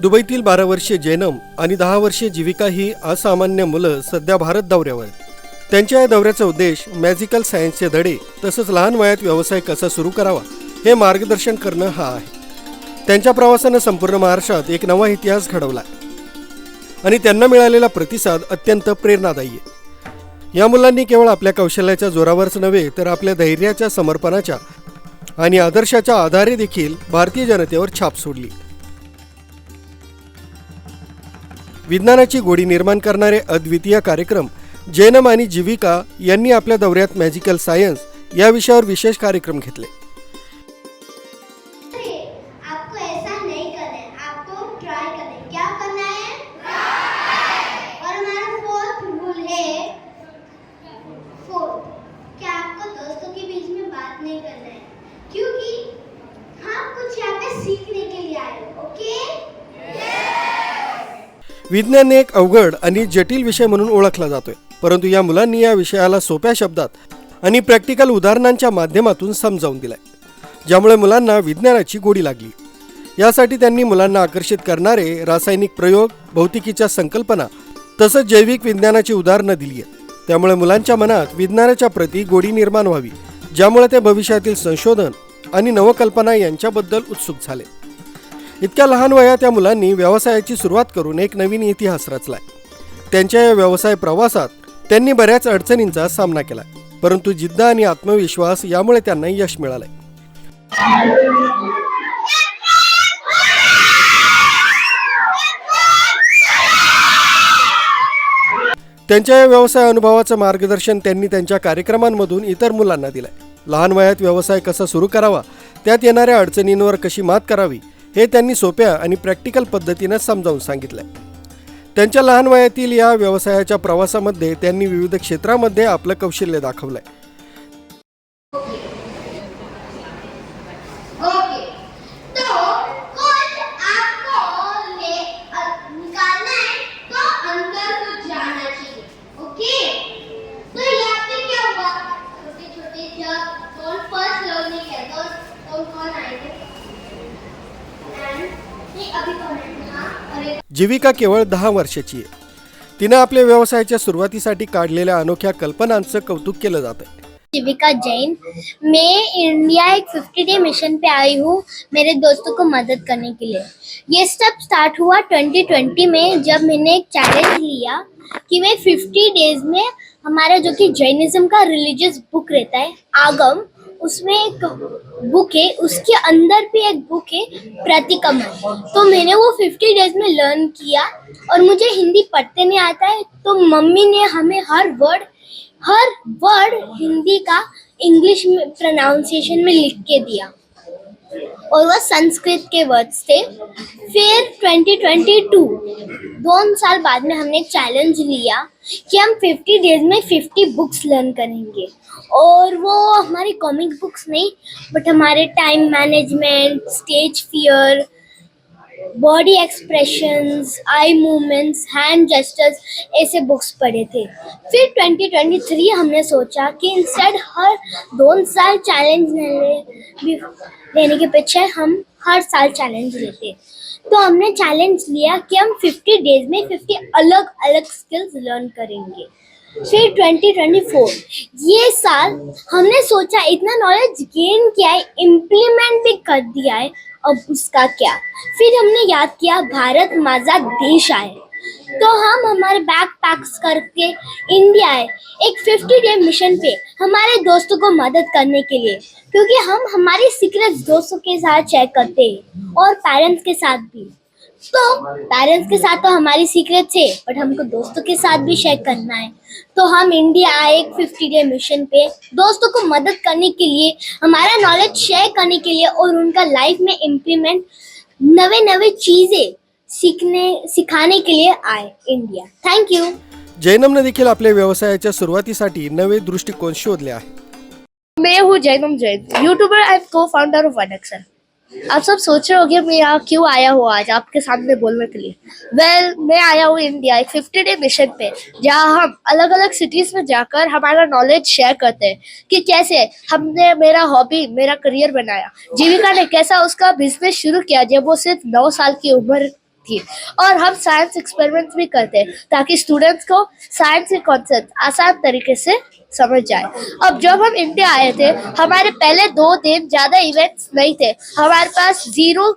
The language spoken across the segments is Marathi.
दुबईतील बारा वर्षीय जैनम आणि दहा वर्षीय जीविका ही असामान्य मुलं सध्या भारत दौऱ्यावर त्यांच्या या दौऱ्याचा उद्देश मॅजिकल सायन्सचे धडे तसंच लहान वयात व्यवसाय कसा सुरू करावा हे मार्गदर्शन करणं हा आहे. त्यांच्या प्रवासानं संपूर्ण महाराष्ट्रात एक नवा इतिहास घडवला आणि त्यांना मिळालेला प्रतिसाद अत्यंत प्रेरणादायी आहे. या मुलांनी केवळ आपल्या कौशल्याच्या जोरावरच नव्हे तर आपल्या धैर्याच्या समर्पणाच्या आणि आदर्शाच्या आधारे देखील भारतीय जनतेवर छाप सोडली. विज्ञानाची गोडी निर्माण करणारे अद्वितीय कार्यक्रम जैनम आणि जीविका यांनी आपल्या दौऱ्यात मॅजिकल सायन्स या विषयावर विशेष कार्यक्रम घेतले. विज्ञान एक अवघड आणि जटिल विषय म्हणून ओळखला जातोय. परंतु या मुलांनी या विषयाला सोप्या शब्दात आणि प्रॅक्टिकल उदाहरणांच्या माध्यमातून समजावून दिलाय ज्यामुळे मुलांना विज्ञानाची गोडी लागली. यासाठी त्यांनी मुलांना आकर्षित करणारे रासायनिक प्रयोग भौतिकीच्या संकल्पना तसंच जैविक विज्ञानाची उदाहरणं दिली आहेत त्यामुळे मुलांच्या मनात विज्ञानाच्या प्रती गोडी निर्माण व्हावी ज्यामुळे ते भविष्यातील संशोधन आणि नवकल्पना यांच्याबद्दल उत्सुक झाले. इतक्या लहान वयात या मुलांनी व्यवसायाची सुरुवात करून एक नवीन इतिहास रचलाय. त्यांच्या या व्यवसाय प्रवासात त्यांनी बऱ्याच अडचणींचा सामना केला परंतु जिद्द आणि आत्मविश्वास यामुळे त्यांना यश मिळालंय. त्यांच्या या व्यवसाय अनुभवाचं मार्गदर्शन त्यांनी त्यांच्या कार्यक्रमांमधून इतर मुलांना दिलंय. लहान वयात व्यवसाय कसा सुरू करावा त्यात येणाऱ्या अडचणींवर कशी मात करावी हे त्यांनी सोप्या आणि प्रॅक्टिकल पद्धतीनं समजावून सांगितलंय. त्यांच्या लहान वयातील या व्यवसायाच्या प्रवासामध्ये त्यांनी विविध क्षेत्रामध्ये आपलं कौशल्य दाखवलंय तो कुछ आपको ले अ, निकालना है तो अंदर को जाना चाहिए ओके तो यहाँ पे क्या हुआ छोटे छोटे जब कौन फर्स्ट लोग ने किया तो कौन कौन आए थे And ये अभी कौन है हाँ और एक जीविका केवळ दहा वर्षाची आहे. तिनं आपल्या व्यवसायाच्या सुरुवातीसाठी काढलेल्या अनोख्या कल्पनांचं कौतुक केलं जात आहे जीविका जैन मैं इंडिया एक फिफ्टी डे मिशन पे आई हूँ मेरे दोस्तों को मदद करने के लिए। ये सब स्टार्ट हुआ 2020 में जब मैंने एक चैलेंज लिया कि मैं 50 डेज में हमारा जो कि जैनिज्म का रिलीजियस बुक रहता है आगम उसमें एक बुक है, उसके अंदर भी एक बुक है, प्रतिकमल। तो मैंने वो 50 डेज़ में लर्न किया और मुझे हिंदी पढ़ते नहीं आता है तो मम्मी ने हमें हर वर्ड हर वर्ड हिंदी का इंग्लिश में प्रोनाउंसिएशन में लिख के दिया। और वह संस्कृत के वर्ड्स थे। फिर 2022 दो साल बाद में हमने चैलेंज लिया कि हम 50 डेज़ में 50 बुक्स लर्न करेंगे। और वो हमारी कॉमिक बुक्स नहीं बट हमारे time management stage fear body expressions eye movements hand gestures ऐसे बुक्स पढ़े थे। फिर 2023 हमने सोचा कि इंस्टेड हर दो साल चैलेंज ले लेने के पीछे हम हर साल चैलेंज लेते। तो हमने चैलेंज लिया कि हम 50 डेज़ में 50 अलग अलग स्किल्स लर्न करेंगे। फिर 2024 ये साल हमने सोचा इतना नॉलेज गेन किया है इम्प्लीमेंट भी कर दिया है, अब उसका क्या? फिर हमने याद किया भारत माझा देश आए तो हम हमारे बैग पैक्स करके इंडिया आए एक 50 डे मिशन पे हमारे दोस्तों को मदद करने के लिए। क्योंकि हम हमारे सीक्रेट्स दोस्तों के साथ शेयर करते हैं और पेरेंट्स के साथ भी। तो पेरेंट्स के साथ तो हमारी सीक्रेट है बट हमको दोस्तों के साथ भी शेयर करना है। तो हम इंडिया आए एक फिफ्टी डे मिशन पे। दोस्तों को मदद करने के लिए हमारा नॉलेज शेयर करने के लिए और उनका लाइफ में इम्प्लीमेंट नवे नवे चीज़ें सीखने सिखाने के लिए आए इंडिया थैंक यू जैनमने देखील आपल्या व्यवसायाच्या सुरुवातीसाठी नवे दृष्टिकोन शोधले आहे मैं हूँ Jainam Jain YouTuber and co founder of one XL आप सब सोच रहे होंगे मैं यहाँ क्यों आया हूँ आज आपके सामने बोलने के लिए? वेल well, मैं आया हूँ इंडिया एक फिफ्टी डे मिशन पे जहाँ हम अलग अलग सिटीज़ में जाकर हमारा नॉलेज शेयर करते हैं कि कैसे हमने मेरा हॉबी मेरा करियर बनाया। जीविका ने कैसा उसका बिज़नेस शुरू किया जब वो सिर्फ़ नौ साल की उम्र थी और हम साइंस एक्सपेरिमेंट्स भी करते हैं, ताकि स्टूडेंट्स को साइंस के कॉन्सेप्ट आसान तरीके से समझ जाए। अब जब हम इंडिया आए थे, हमारे पहले दो दिन ज़्यादा इवेंट्स नहीं थे। हमारे पास ज़ीरो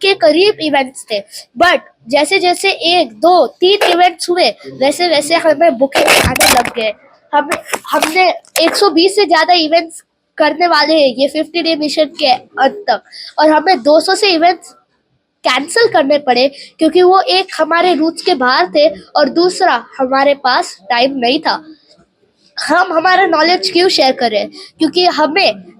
के करीब इवेंट्स थे। बट जैसे जैसे एक, दो, तीन इवेंट्स हुए, वैसे वैसे हमें बुकिंग आने लग गए। हम, हमने 120 से ज़्यादा इवेंट्स करने वाले हैं, ये 50 डे मिशन के अंत तक। और हमें 200 से इवेंट्स कैंसिल करने पड़े क्योंकि वो एक हमारे रूट्स के बाहर थे और दूसरा हमारे पास टाइम नहीं था। हम हमारा नॉलेज क्यों शेयर करें क्योंकि हमें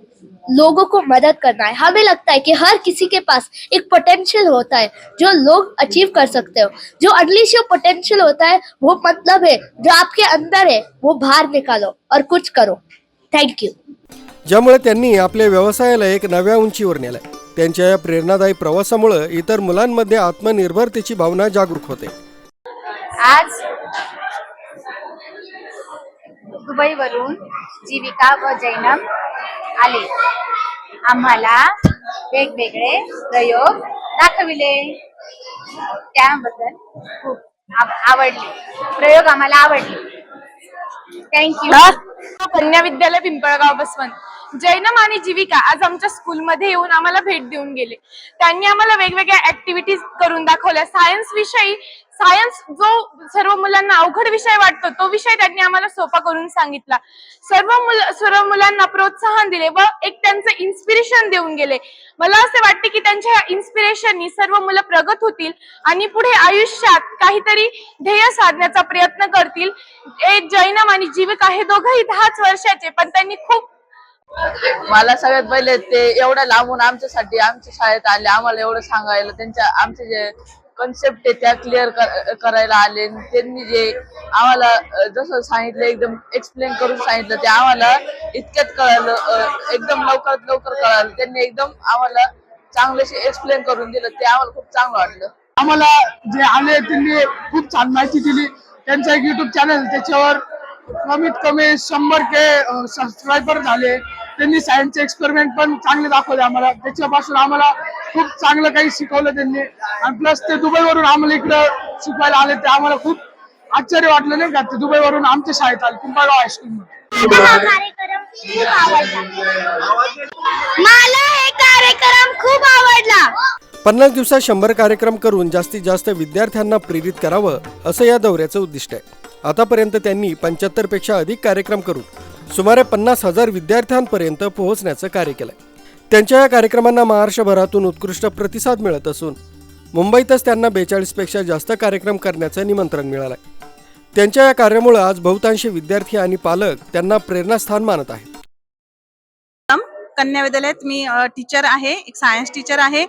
लोगों को मदद करना है। हमें लगता है कि हर किसी के पास एक पोटेंशियल होता है जो लोग अचीव कर सकते हो। जो अनलिश पोटेंशियल होता है वो मतलब है जो आपके अंदर है वो बाहर निकालो और कुछ करो। थैंक यू ज्यामुळे त्यांनी आपल्या व्यवसायाला एक नव्या उंचीवर नेलंय. त्यांच्या या प्रेरणादायी प्रवासामुळे इतर मुलांमध्ये आत्मनिर्भरतेची भावना जागरूक होते. आज दुबईवरून जीविका व जैनम आले. आम्हाला वेगवेगळे प्रयोग दाखविले. त्याबद्दल खूप आवडले. प्रयोग आम्हाला आवडले. थँक्यू कन्या विद्यालय पिंपळगाव बसवंत जैनम आणि जीविका आज आमच्या स्कूलमध्ये येऊन आम्हाला भेट देऊन गेले. त्यांनी आम्हाला वेगवेगळ्या ऍक्टिव्हिटीज करून दाखवल्या. सायन्स विषयी सायन्स जो सर्व मुलांना अवघड विषय वाटतो तो विषय त्यांनी आम्हाला सोपा करून सांगितला. सर्व मुल सर्व मुलांना प्रोत्साहन दिले व एक त्यांचं इन्स्पिरेशन देऊन गेले. मला असे वाटते की त्यांच्या इन्स्पिरेशननी सर्व मुलं प्रगत होतील आणि पुढे आयुष्यात काहीतरी ध्येय साधण्याचा प्रयत्न करतील. एक जैनम आणि जीविका हे दोघंही दहाच वर्षाचे पण त्यांनी खूप मला सगळ्यात पहिले ते एवढ्या लांबून आमच्यासाठी आमच्या शाळेत आले आम्हाला एवढं सांगायला त्यांच्या आमचे जे कन्सेप्ट आहे त्या क्लिअर करायला आले. त्यांनी जे आम्हाला जसं सांगितलं एकदम एक्सप्लेन करून सांगितलं ते आम्हाला इतक्यात कळालं एकदम लवकरात लवकर कळालं. त्यांनी एकदम आम्हाला चांगल्याशी एक्सप्लेन करून दिलं. ते आम्हाला खूप चांगलं वाटलं. आम्हाला जे आले त्यांनी खूप छान माहिती दिली. त्यांचा एक युट्यूब चॅनल त्याच्यावर कमीत कमी शंभर के सबस्क्रायबर झाले. त्यांनी सायन्सचे एक्सपेरिमेंट पण चांगले दाखवले आम्हाला. त्याच्यापासून आम्हाला खूप चांगलं काही शिकवलं त्यांनी. आणि प्लस ते दुबईवरून आम्हाला इकडं शिकवायला आले ते आम्हाला खूप आश्चर्य वाटलं नाही का? ते दुबईवरून आमच्या शाळेत आले पिंपळगाव हायस्कूलमध्ये मला हा कार्यक्रम खूप आवडला. मला हे कार्यक्रम खूप आवडला. पन्नास दिवसात शंभर कार्यक्रम करून जास्तीत जास्त विद्यार्थ्यांना प्रेरित करावं असं या दौऱ्याचं उद्दिष्ट आहे. आतापर्यंत त्यांनी पंच्याहत्तरपेक्षा अधिक कार्यक्रम करून सुमारे पन्नास हजार विद्यार्थ्यांपर्यंत पोहोचण्याचं कार्य केलंय. त्यांच्या या कार्यक्रमांना महाराष्ट्रभरातून उत्कृष्ट प्रतिसाद मिळत असून मुंबईतच त्यांना बेचाळीसपेक्षा जास्त कार्यक्रम करण्याचं निमंत्रण मिळालंय. त्यांच्या या कार्यामुळे आज बहुतांशी विद्यार्थी आणि पालक त्यांना प्रेरणास्थान मानत आहेत. कन्या विद्यालयात मी टीचर आहे एक सायन्स टीचर आहे.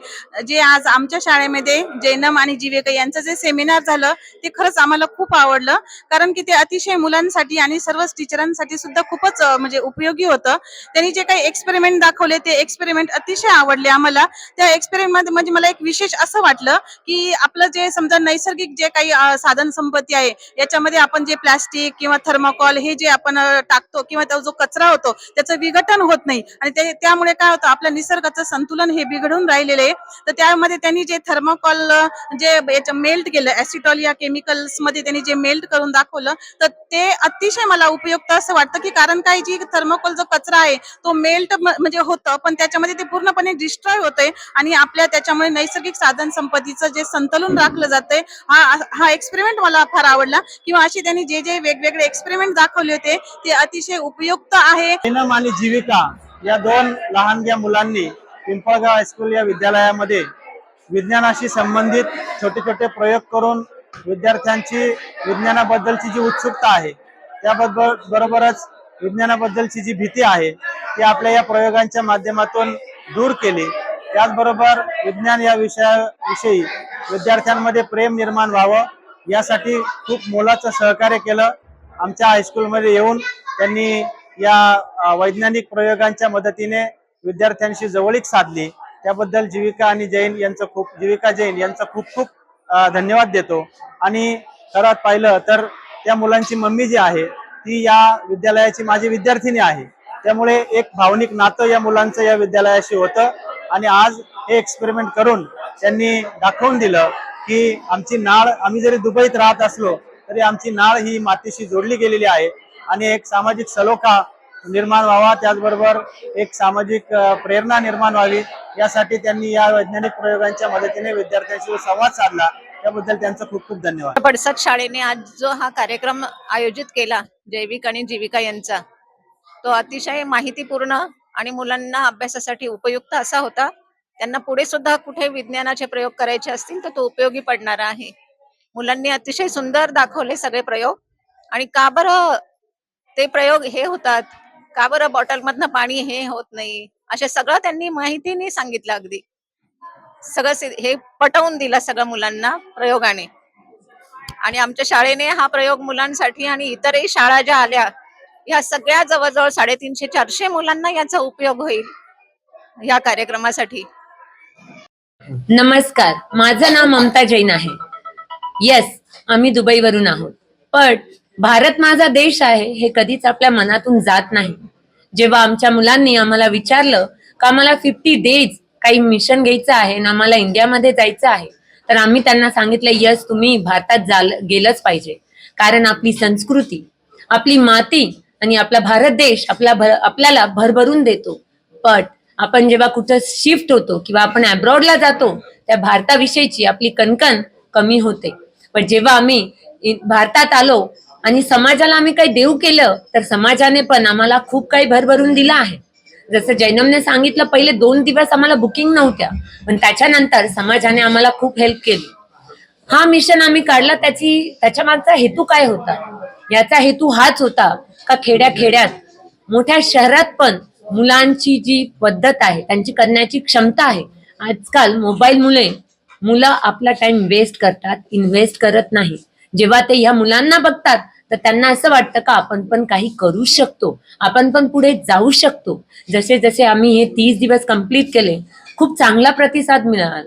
जे आज आमच्या शाळेमध्ये जैनम आणि जीवेका यांचं जे सेमिनार झालं ते खरंच आम्हाला खूप आवडलं. कारण की ते अतिशय मुलांसाठी आणि सर्वच टीचरांसाठी सुद्धा खूपच म्हणजे उपयोगी होतं. त्यांनी जे काही एक्सपेरिमेंट दाखवले ते एक्सपेरिमेंट अतिशय आवडले आम्हाला. त्या एक्सपेरिमेंट म्हणजे मला एक विशेष असं वाटलं की आपलं जे समजा नैसर्गिक जे काही साधन संपत्ती आहे याच्यामध्ये आपण जे प्लास्टिक किंवा थर्माकॉल हे जे आपण टाकतो किंवा तो जो कचरा होतो त्याचं विघटन होत नाही. आणि ते त्यामुळे काय होतं आपल्या निसर्गाचं संतुलन हे बिघडून राहिलेलं आहे. तर त्यामध्ये त्यांनी जे थर्मोकॉल जे मेल्ट केलं ऍसिटॉल या केमिकल्समध्ये त्यांनी जे मेल्ट करून दाखवलं तर ते अतिशय मला उपयुक्त असं वाटतं की कारण काय जी थर्मोकॉल जो कचरा आहे तो मेल्ट म्हणजे होतं पण त्याच्यामध्ये ते पूर्णपणे डिस्ट्रॉय होतंय आणि आपल्या त्याच्यामुळे नैसर्गिक साधन संपत्तीचं जे संतुलन राखलं जातंय हा हा एक्सपेरिमेंट मला फार आवडला. किंवा असे त्यांनी जे जे वेगवेगळे एक्सपेरिमेंट दाखवले होते ते अतिशय उपयुक्त आहे. आणि जीविका. या दोन लहानग्या मुलांनी पिंपळगाव हायस्कूल या विद्यालयामध्ये विज्ञानाशी संबंधित छोटे छोटे प्रयोग करून विद्यार्थ्यांची विज्ञानाबद्दलची जी उत्सुकता आहे त्याबद्दल बरोबरच विज्ञानाबद्दलची जी भीती आहे ती आपल्या या प्रयोगांच्या माध्यमातून दूर केली. त्याचबरोबर विज्ञान या विषयाविषयी विद्यार्थ्यांमध्ये प्रेम निर्माण व्हावं यासाठी खूप मोलाचं सहकार्य केलं. आमच्या हायस्कूलमध्ये येऊन त्यांनी या वैज्ञानिक प्रयोगांच्या मदतीने विद्यार्थ्यांशी जवळीक साधली. त्याबद्दल जीविका आणि जैन यांचं खूप जीविका जैन यांचं खूप खूप धन्यवाद देतो. आणि खरंच पाहिलं तर त्या मुलांची मम्मी जी आहे ती या विद्यालयाची माझी विद्यार्थिनी आहे. त्यामुळे एक भावनिक नातं या मुलांचं या विद्यालयाशी होतं. आणि आज हे एक्सपेरिमेंट करून त्यांनी दाखवून दिलं की आमची नाळ आम्ही जरी दुबईत राहत असलो तरी आमची नाळ ही मातीशी जोडली गेलेली आहे. आणि एक सामाजिक सलोखा निर्माण व्हावा. त्याचबरोबर एक सामाजिक प्रेरणा निर्माण व्हावी. यासाठी त्यांनी या वैज्ञानिक प्रयोगांच्या मदतीने विद्यार्थ्यांशी संवाद साधला. त्याबद्दल त्यांचं खूप खूप धन्यवाद. पडसाद शाळेने आज जो हा कार्यक्रम आयोजित केला जैविक आणि जीविका यांचा तो अतिशय माहितीपूर्ण आणि मुलांना अभ्यासासाठी उपयुक्त असा होता. त्यांना पुढे सुद्धा कुठे विज्ञानाचे प्रयोग करायचे असतील तर तो उपयोगी पडणारा आहे. मुलांनी अतिशय सुंदर दाखवले सगळे प्रयोग. आणि का बरं ते प्रयोग हे होतात. का बरं बॉटलमधनं पाणी हे होत नाही? असे सगळं त्यांनी माहितीने सांगितलं अगदी. सगळं हे पटवून दिलं सगळं मुलांना प्रयोगाने. आणि आमच्या शाळेने हा प्रयोग मुलांसाठी आणि इतरही शाळा ज्या आल्या या सगळ्या जवळजवळ साडेतीनशे चारशे मुलांना याचा उपयोग होईल या कार्यक्रमासाठी. नमस्कार. माझं नाव ममता जैन आहे. येस आम्ही दुबईवरून आहोत. पण भारत माझा देश आहे हे कधीच आपल्या मनातून जात नाही. जेव्हा आमच्या मुलांनी आम्हाला विचारलं का आम्हाला फिफ्टी डेज काही मिशन घ्यायचं आहे आणि आम्हाला इंडियामध्ये जायचं आहे? तर आम्ही त्यांना सांगितलं यस तुम्ही भारतात जाल गेलंच पाहिजे. कारण आपली संस्कृती आपली माती आणि आपला भारत देश आपला भर आपल्याला भरभरून देतो. पण आपण जेव्हा कुठं शिफ्ट होतो किंवा आपण अब्रॉडला जातो त्या भारताविषयीची आपली कणकण कमी होते. पण जेव्हा आम्ही भारतात आलो आणि समाजाला आम्ही काही देऊ केलं तर समाजाने पण आम्हाला खूप काही भरभरून दिलं आहे. जसं जैनमने सांगितलं पहिले दोन दिवस आम्हाला बुकिंग नव्हत्या पण त्याच्यानंतर समाजाने आम्हाला खूप हेल्प केली. हा मिशन आम्ही काढला त्याची त्याच्या मागचा हेतू काय होता? याचा हेतू हाच होता का खेड्या खेड्यात मोठ्या शहरात पण मुलांची जी पद्धत आहे त्यांची करण्याची क्षमता आहे. आजकाल मोबाईल मुले मुलं आपला टाइम वेस्ट करतात इन्व्हेस्ट करत नाही जेव्हा ते ह्या मुलांना बघतात तर त्यांना असं वाटतं का आपण पण काही करू शकतो? आपण पण पुढे जाऊ शकतो. जसे जसे आम्ही हे तीस दिवस कंप्लीट केले खूप चांगला प्रतिसाद मिळाला.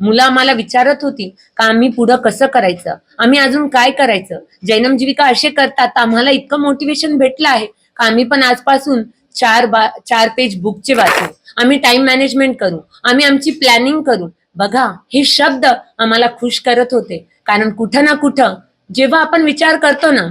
मुलं आम्हाला विचारत होती का आम्ही पुढं कसं करायचं? आम्ही अजून काय करायचं? जैनम जीविका असे करतात आम्हाला इतकं मोटिवेशन भेटलं आहे. का आम्ही पण आजपासून चार बा चार पेज बुकचे वाचू? आम्ही टाइम मॅनेजमेंट करू? आम्ही आमची प्लॅनिंग करू? बघा हे शब्द आम्हाला खुश करत होते. कारण कुठं ना कुठं जेव्हा आपण विचार करतो ना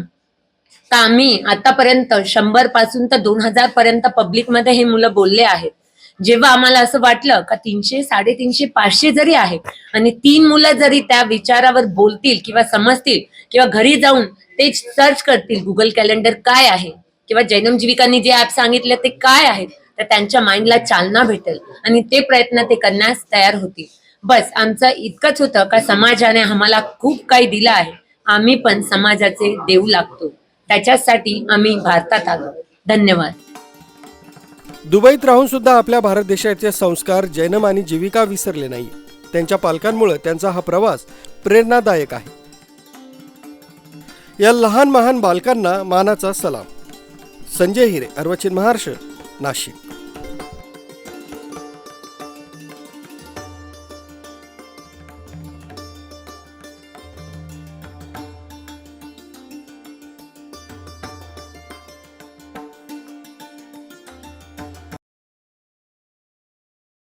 तर आम्ही आतापर्यंत शंभरपासून तर दोन हजार पर्यंत पब्लिकमध्ये हे मुलं बोलले आहेत. जेव्हा आम्हाला असं वाटलं का तीनशे साडेतीनशे पाचशे जरी आहे आणि तीन मुलं जरी त्या विचारावर बोलतील किंवा समजतील किंवा घरी जाऊन ते सर्च करतील गुगल कॅलेंडर काय आहे किंवा जैनम जीविकांनी जे ऍप सांगितले ते काय आहेत तर त्यांच्या माइंडला चालना भेटेल आणि ते प्रयत्न ते करण्यास तयार होतील. बस आमचं इतकंच होतं का समाजाने आम्हाला खूप काही दिलं आहे. आम्ही पण समाजाचे देऊ लागतो. त्याच्यासाठी आम्ही भारतात आलो. धन्यवाद. दुबईत राहून सुद्धा आपल्या भारत देशाचे संस्कार जैनम आणि जीविका विसरले नाही. त्यांच्या पालकांमुळे त्यांचा हा प्रवास प्रेरणादायक आहे. या लहान महान बालकांना मानाचा सलाम. संजय हिरे अर्वचिन महाराष्ट्र नाशिक.